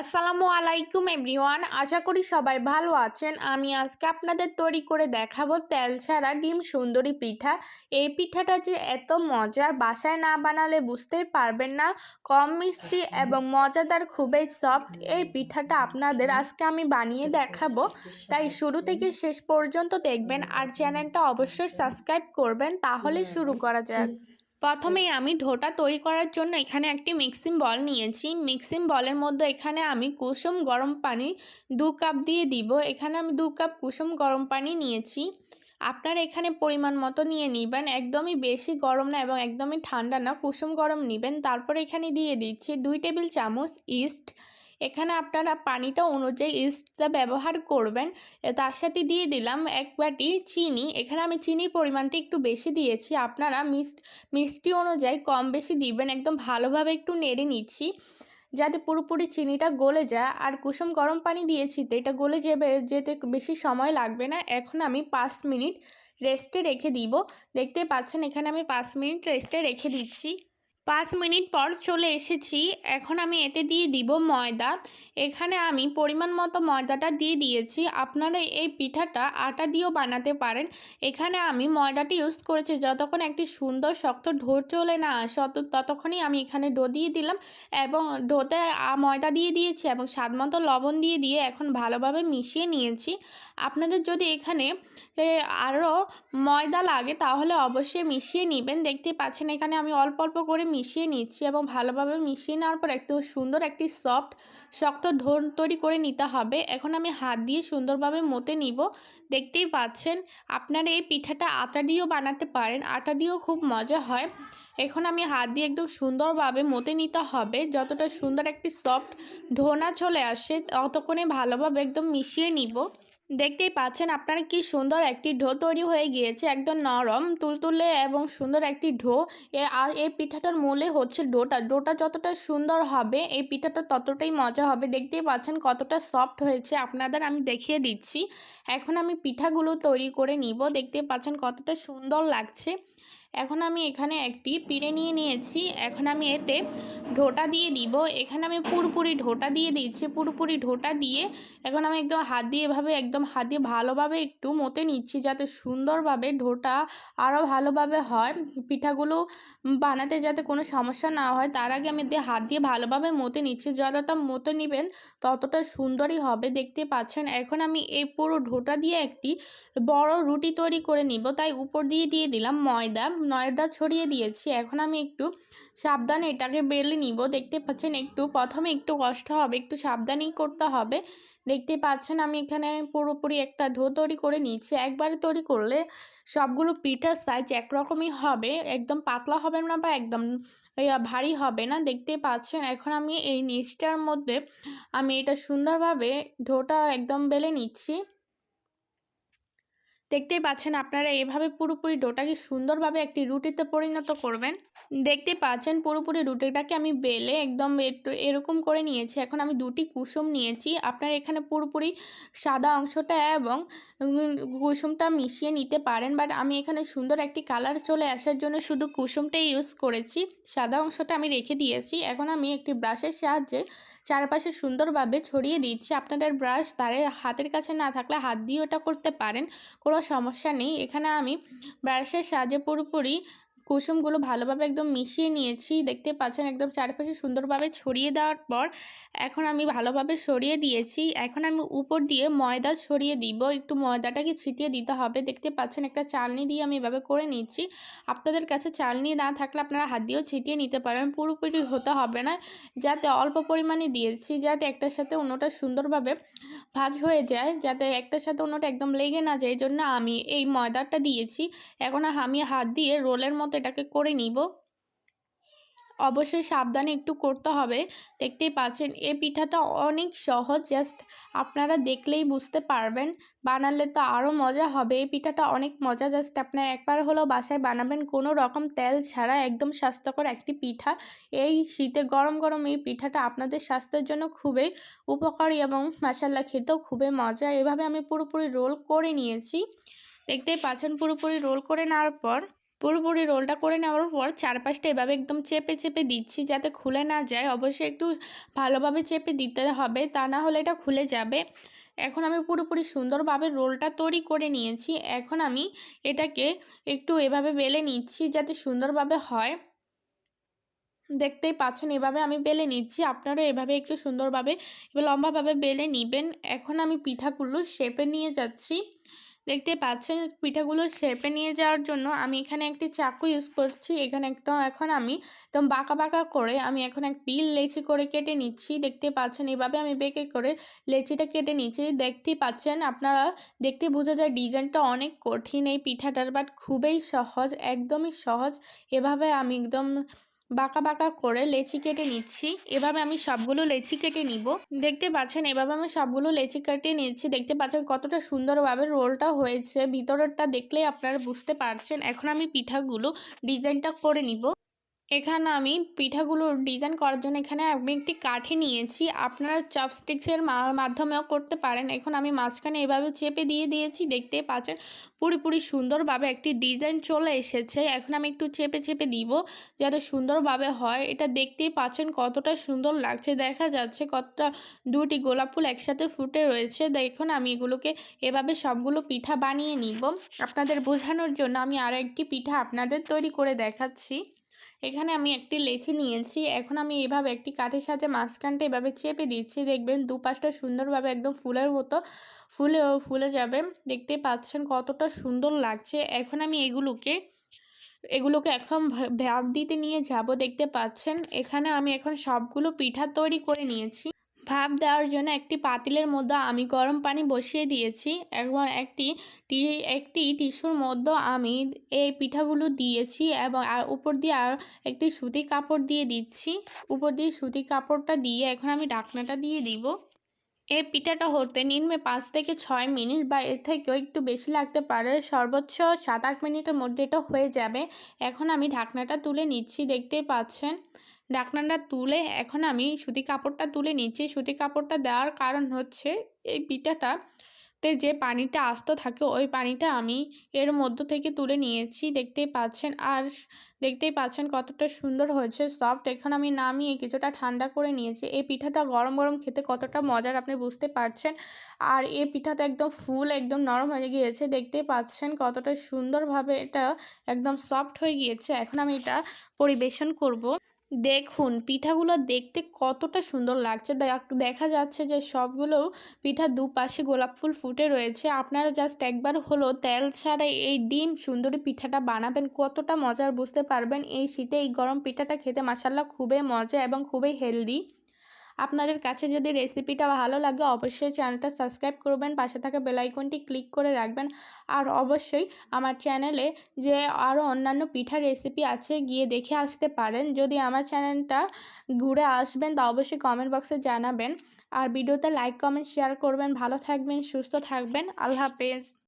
আসসালামু আলাইকুম এভরিওয়ান, আশা করি সবাই ভালো আছেন। আমি আজকে আপনাদের তৈরি করে দেখাবো তেল ছাড়া ডিম সুন্দরী পিঠা। এই পিঠাটা যে এত মজার, বাসায় না বানালে বুঝতেই পারবেন না। কম মিষ্টি এবং মজাদার খুবই সফট এই পিঠাটা আপনাদের আজকে আমি বানিয়ে দেখাবো। তাই শুরু থেকে শেষ পর্যন্ত দেখবেন আর চ্যানেলটা অবশ্যই সাবস্ক্রাইব করবেন তাহলে শুরু করা যাক। প্রথমেই আমি ঢোটা তৈরি করার জন্য এখানে একটি মিক্সিং বল নিয়েছি। মিক্সিং বলের মধ্যে এখানে আমি কুসুম গরম পানি দু কাপ দিয়ে দিব। এখানে আমি দু কাপ কুসুম গরম পানি নিয়েছি। আপনার এখানে পরিমাণ মতো নিয়ে নেবেন। একদমই বেশি গরম না এবং একদমই ঠান্ডা না। কুসুম গরম নেবেন। তারপর এখানে দিয়ে দিচ্ছি দুই টেবিল চামচ ইস্ট এখানে আপনারা পানিটা অনুযায়ী ইস্টটা ব্যবহার করবেন। তার সাথে দিয়ে দিলাম এক বাটি চিনি। এখানে আমি চিনির পরিমাণটা একটু বেশি দিয়েছি। আপনারা মিষ্ট মিষ্টি অনুযায়ী কম বেশি দিবেন। একদম ভালোভাবে একটু নেড়ে নিচ্ছি যাতে পুরোপুরি চিনিটা গলে যায়। আর কুসুম গরম পানি দিয়েছি তো এটা গলে যাবে, যেতে বেশি সময় লাগবে না। এখন আমি পাঁচ মিনিট রেস্টে রেখে দিব। দেখতে পাচ্ছেন এখানে আমি পাঁচ মিনিট রেস্টে রেখে দিচ্ছি। পাঁচ মিনিট পর চলে এসেছি। এখন আমি এতে দিয়ে দিব ময়দা। এখানে আমি পরিমাণ মতো ময়দাটা দিয়ে দিয়েছি। আপনারা এই পিঠাটা আটা দিয়েও বানাতে পারেন। এখানে আমি ময়দাটি ইউজ করেছি যতক্ষণ একটি সুন্দর শক্ত ঢো চলে না আসে অত ততক্ষণই আমি এখানে ডো দিয়ে দিলাম এবং ডোতে ময়দা দিয়ে দিয়েছি এবং স্বাদ মতো লবণ দিয়ে দিয়ে এখন ভালোভাবে মিশিয়ে নিয়েছি। আপনাদের যদি এখানে আরও ময়দা লাগে তাহলে অবশ্যই মিশিয়ে নেবেন। দেখতে পাচ্ছেন এখানে আমি অল্প অল্প করে মিশিয়ে নিচ্ছি এবং ভালোভাবে মিশিয়ে নেওয়ার পর একটু সুন্দর একটি সফট, শক্ত ঢোল তৈরি করে নিতে হবে। এখন আমি হাত দিয়ে সুন্দরভাবে মতে নিব। দেখতেই পাচ্ছেন, আপনারা এই পিঠাটা আটা দিয়েও বানাতে পারেন। আটা দিয়েও খুব মজা হয়। এখন আমি হাত দিয়ে একদম সুন্দরভাবে মতে নিতে হবে। যতটা সুন্দর একটি সফট ঢোনা চলে আসে, ততক্ষণে ভালোভাবে একদম মিশিয়ে নিব। দেখতেই পাচ্ছেন আপনারা কি সুন্দর একটি ঢো তৈরি হয়ে গিয়েছে, একদম নরম, তুলতুলে এবং সুন্দর একটি ঢো। এই পিঠাটার মূলে হচ্ছে ডোটা। ডোটা যতটা সুন্দর হবে, এই পিঠাটা ততটাই মজা হবে। দেখতেই পাচ্ছেন কতটা সফট হয়েছে। আপনাদের আমি দেখিয়ে দিচ্ছি। এখন আমি পিঠাগুলো তৈরি করে নিব। দেখতে পাচ্ছেন কতটা সুন্দর লাগছে। এখন আমি এখানে একটি পিড়ে নিয়ে নিয়েছি। এখন আমি এতে ঢোটা দিয়ে দিব। এখানে আমি পুরোপুরি ঢোটা দিয়ে দিচ্ছি, পুরোপুরি ঢোটা দিয়ে এখন আমি একদম হাত দিয়ে এভাবে, একদম হাত দিয়ে ভালোভাবে একটু মতে নিচ্ছি যাতে সুন্দরভাবে ঢোটা আরও ভালোভাবে হয়। পিঠাগুলো বানাতে যাতে কোনো সমস্যা না হয়, তার আগে আমি দিয়ে হাত দিয়ে ভালোভাবে মতে নিচ্ছি। যতটা মতে নেবেন ততটা সুন্দরই হবে, দেখতে পাচ্ছেন। এখন আমি এই পুরো ঢোটা দিয়ে একটি বড় রুটি তৈরি করে নিব। তাই উপর দিয়ে দিয়ে দিলাম ময়দা। ময়দা ছড়িয়ে দিয়েছি। এখন আমি একটু সাবধানে এটাকে বেলে নিব। দেখতে পাচ্ছেন একটু, প্রথমে একটু কষ্ট হবে, একটু সাবধানেই করতে হবে। দেখতে পাচ্ছেন আমি এখানে পুরোপুরি একটা ঢো তৈরি করে নিচ্ছি একবারে তৈরি করলে সবগুলো পিঠার সাইজ একরকমই হবে। একদম পাতলা হবে না বা একদম ভারী হবে না। দেখতে পাচ্ছেন এখন আমি এই নিচটার মধ্যে আমি এটা সুন্দরভাবে ঢোটা একদম বেলে নিচ্ছি। দেখতেই পাচ্ছেন আপনারা এভাবে পুরোপুরি ডোটাকে সুন্দরভাবে একটি রুটিতে পরিণত করবেন। দেখতে পাচ্ছেন পুরোপুরি রুটিটাকে আমি বেলে একদম এরকম করে নিয়েছি। এখন আমি দুটি কুসুম নিয়েছি। আপনারা এখানে পুরোপুরি সাদা অংশটা এবং কুসুমটা মিশিয়ে নিতে পারেন। বাট আমি এখানে সুন্দর একটি কালার চলে আসার জন্য শুধু কুসুমটাই ইউজ করেছি। সাদা অংশটা আমি রেখে দিয়েছি। এখন আমি একটি ব্রাশের সাহায্যে চারপাশে সুন্দরভাবে ছড়িয়ে দিচ্ছি। আপনাদের ব্রাশ তারে হাতের কাছে না থাকলে হাত দিয়ে ওটা করতে পারেন। কোনো সমস্যা নেই। এখানে আমি ব্রাশের সাহায্যে পুরোপুরি কুসুমগুলো ভালোভাবে একদম মিশিয়ে নিয়েছি। দেখতে পাচ্ছেন একদম চারপাশে সুন্দরভাবে ছড়িয়ে দেওয়ার পর এখন আমি ভালোভাবে সরিয়ে দিয়েছি। এখন আমি উপর দিয়ে ময়দা ছড়িয়ে দিব। একটু ময়দাটাকে ছিটিয়ে দিতে হবে। দেখতে পাচ্ছেন একটা চালনি দিয়ে আমি এভাবে করে নিচ্ছি। আপনাদের কাছে চালনি না থাকলে আপনারা হাত দিয়েও ছিটিয়ে নিতে পারেন। পুরোপুরি হতে হবে না। যাতে অল্প পরিমাণে দিয়েছি, যাতে একটার সাথে অন্যটা সুন্দরভাবে ভাজ হয়ে যায়, যাতে একটার সাথে অন্যটা একদম লেগে না যায়। এই জন্য আমি এই ময়দাটা দিয়েছি। এখন আমি হাত দিয়ে রোলের মতো এটাকে করে নিব। অবশ্যই সাবধানে একটু করতে হবে। দেখতেই পাচ্ছেন এই পিঠাটা অনেক সহজ জাস্ট আপনারা দেখলেই বুঝতে পারবেন। বানালে তো আরও মজা হবে। এই পিঠাটা অনেক মজা জাস্ট আপনারা একবার হলেও বাসায় বানাবেন। কোনো রকম তেল ছাড়া একদম স্বাস্থ্যকর একটি পিঠা। এই শীতে গরম গরম এই পিঠাটা আপনাদের স্বাস্থ্যের জন্য খুবই উপকারী এবং মশাল্লা খেতেও খুবই মজা। এভাবে আমি পুরোপুরি রোল করে নিয়েছি। দেখতেই পাচ্ছেন, পুরোপুরি রোল করে নেওয়ার পর পুরোপুরি রোলটা করে নেওয়ার পর চারপাশটা এভাবে একদম চেপে চেপে দিচ্ছি যাতে খুলে না যায়। অবশ্যই একটু ভালোভাবে চেপে দিতে হবে, তা না হলে এটা খুলে যাবে। এখন আমি পুরোপুরি সুন্দরভাবে রোলটা তৈরি করে নিয়েছি। এখন আমি এটাকে একটু এভাবে বেলে নিচ্ছি যাতে সুন্দরভাবে হয়। দেখতেই পাচ্ছেন, এভাবে আমি বেলে নিচ্ছি। আপনারা এভাবে একটু সুন্দরভাবে, লম্বাভাবে বেলে নিবেন। এখন আমি পিঠাগুলো শেপে নিয়ে যাচ্ছি। দেখতে পাচ্ছেন পিঠাগুলো শেপে নিয়ে যাওয়ার জন্য আমি এখানে একটি চাকু ইউজ করছি। এখানে একটা এখন আমি একদম বাঁকা বাঁকা করে আমি এখন একটি লেচি করে কেটে নিচ্ছি। দেখতে পাচ্ছেন এভাবে আমি বেঁকে করে লেচিটা কেটে নিচ্ছি। দেখতেই পাচ্ছেন আপনারা, দেখতে বোঝা যায় ডিজাইনটা অনেক কঠিন এই পিঠাটার বাট খুবই সহজ, একদমই সহজ। এভাবে আমি একদম বাঁকা বাঁকা করে লেচি কেটে নিচ্ছি। এভাবে আমি সবগুলো লেচি কেটে নিব। দেখতে পাচ্ছেন, এভাবে আমি সবগুলো লেচি কেটে নিচ্ছি। দেখতে পাচ্ছেন কতটা সুন্দরভাবে রোলটা হয়েছে। ভিতরেরটা দেখলেই আপনারা বুঝতে পারছেন। এখন আমি পিঠাগুলো ডিজাইনটা করে নিব। এখানে আমি পিঠাগুলোর ডিজাইন করার জন্য এখানে আমি একটি কাঠি নিয়েছি। আপনারা চপস্টিক্সের মাধ্যমেও করতে পারেন। এখন আমি মাঝখানে এভাবে চেপে দিয়ে দিয়েছি। দেখতে পাচ্ছেন পুরোপুরি সুন্দরভাবে একটি ডিজাইন চলে এসেছে। এখন আমি একটু চেপে চেপে দিব যাতে সুন্দরভাবে হয়। এটা দেখতেই পাচ্ছেন কতটা সুন্দর লাগছে। দেখা যাচ্ছে কতটা দুটি গোলাপ ফুল একসাথে ফুটে রয়েছে। দেখুন, আমি এগুলোকে এভাবে সবগুলো পিঠা বানিয়ে নিব। আপনাদের বোঝানোর জন্য আমি আর একটি পিঠা আপনাদের তৈরি করে দেখাচ্ছি। এখানে আমি একটি লেচি নিয়েছি। এখন আমি এভাবে একটি কাঠের সাহায্যে মাঝখানটা এভাবে চেপে দিচ্ছি। দেখবেন দুপাশটা সুন্দরভাবে একদম ফুলের মতো ফুলে ফুলে যাবে। দেখতে পাচ্ছেন কতটা সুন্দর লাগছে। এখন আমি এগুলোকে এগুলোকে এখন ভাব দিতে নিয়ে যাব। দেখতে পাচ্ছেন এখানে আমি এখন সবগুলো পিঠা তৈরি করে নিয়েছি। ভাপ দেওয়ার জন্য একটি পাতিলের মধ্যে আমি গরম পানি বসিয়ে দিয়েছি এবং একটি একটি টিস্যুর মধ্যে আমি এই পিঠাগুলো দিয়েছি এবং উপর দিয়ে আর একটি সুতি কাপড় দিয়ে দিচ্ছি। উপর দিয়ে সুতি কাপড়টা দিয়ে এখন আমি ঢাকনাটা দিয়ে দিব। এই পিঠাটা হতে নিম্নে পাঁচ থেকে ছয় মিনিট বা এর থেকেও একটু বেশি লাগতে পারে। সর্বোচ্চ সাত আট মিনিটের মধ্যে এটা হয়ে যাবে। এখন আমি ঢাকনাটা তুলে নিচ্ছি, দেখতেই পাচ্ছেন। ঢাকনাটা তুলে এখন আমি সুতি কাপড়টা তুলে নিচ্ছি। সুতি কাপড়টা দেওয়ার কারণ হচ্ছে এই পিঠাটা তে যে পানিটা আস্ত থাকে, ওই পানিটা আমি এর মধ্য থেকে তুলে নিয়েছি। দেখতেই পাচ্ছেন, আর দেখতেই পাচ্ছেন কতটা সুন্দর হয়েছে সফট এখন আমি নামিয়ে কিছুটা ঠান্ডা করে নিয়েছি। এই পিঠাটা গরম গরম খেতে কতটা মজার আপনি বুঝতে পারছেন। আর এই পিঠাটা একদম ফুল, একদম নরম হয়ে গিয়েছে। দেখতেই পাচ্ছেন কতটা সুন্দরভাবে এটা একদম সফট হয়ে গিয়েছে। এখন আমি এটা পরিবেশন করব। দেখুন, পিঠাগুলো দেখতে কতটা সুন্দর লাগছে। দেখা যাচ্ছে যে সবগুলো পিঠা দুপাশে গোলাপ ফুল ফুটে রয়েছে। আপনারা জাস্ট একবার হলো তেল ছাড়া এই ডিম সুন্দরী পিঠাটা বানাবেন। কতটা মজার, বুঝতে পারবেন? এই শীতে এই গরম পিঠাটা খেতে মাসাল্লাহ খুবই মজা এবং খুবই হেলদি আপনাদের কাছে যদি রেসিপিটা ভালো লাগে, অবশ্যই চ্যানেলটা সাবস্ক্রাইব করবেন, পাশে থাকা বেলাইকনটি ক্লিক করে রাখবেন। আর অবশ্যই আমার চ্যানেলে যে আরও অন্যান্য পিঠার রেসিপি আছে, গিয়ে দেখে আসতে পারেন। যদি আমার চ্যানেলটা ঘুরে আসবেন, তা অবশ্যই কমেন্ট বক্সে জানাবেন। আর ভিডিওতে লাইক কমেন্ট শেয়ার করবেন। ভালো থাকবেন, সুস্থ থাকবেন। আল্লাহ হাফেজ।